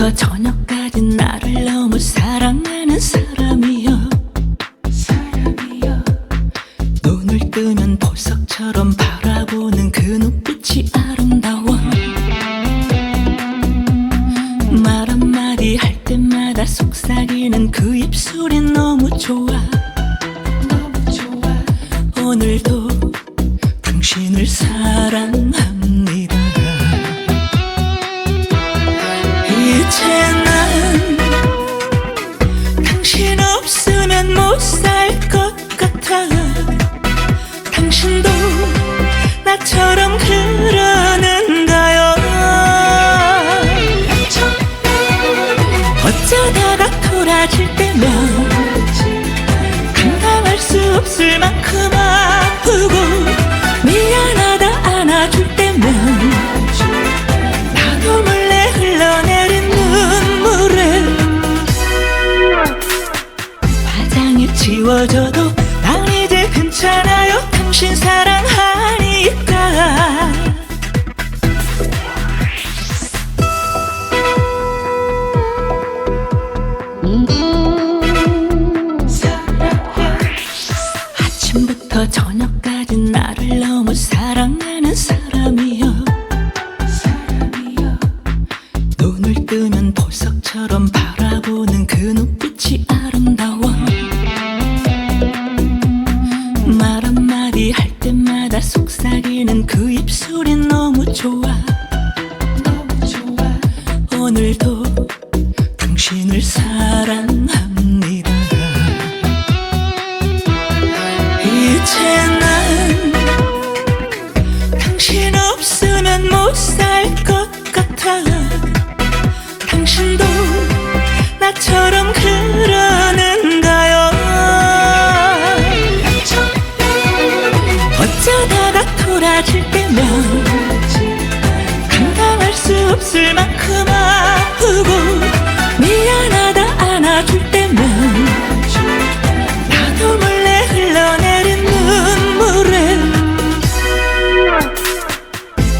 그 저녁까지 나를 너무 사랑하는 사람이여. 사람이여. 눈을 뜨면 보석처럼 바라보는 그 눈빛이 아름다워. 말 한마디 할 때마다 속삭이는 그 입술이 너무 좋아. 너무 좋아. 오늘도 당신을 사랑해. 어쩌다가 돌아질 때면 감당할 수 없을 만큼 아프고 미안하다 안아줄 때면 나도 몰래 흘러내린 눈물을 화장이 지워져도 저녁까지 나를 너무 사랑하는 사람이여. 눈을 뜨면 보석처럼 바라보는 그 눈빛이 아름다워. 말 한마디 할 때마다 속삭이는 그 입술이 너무 좋아. 너무 좋아. 오늘도 당신을 사랑합니다 나처럼 그러는가요? 어쩌다가 돌아질 때면 감당할 수 없을 만큼 아프고 미안하다 안아줄 때면 나도 몰래 흘러내린 눈물을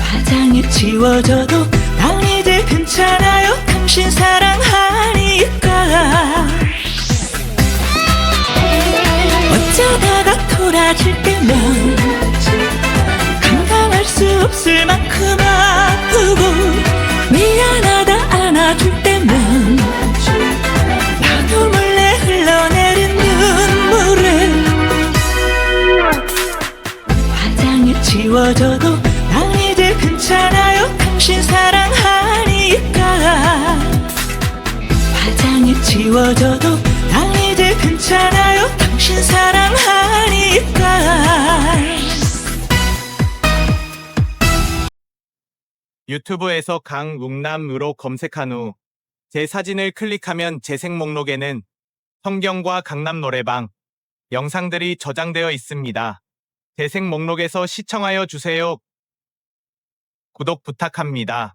화장이 지워져도 난 이제 괜찮아요 당신 사랑하니까. 어쩌다가 돌아질 때면 감당할 수 없을 만큼 아프고 미안하다 안아줄 때면 나도 몰래 흘러내린 눈물을 화장이 지워져도 난 이제 괜찮아요. 당신 사랑 화장이 지워져도 난 이제 괜찮아요 당신 사랑하니까 유튜브에서 강웅남으로 검색한 후 제 사진을 클릭하면 재생 목록에는 성경과 강남 노래방 영상들이 저장되어 있습니다. 재생 목록에서 시청하여 주세요. 구독 부탁합니다.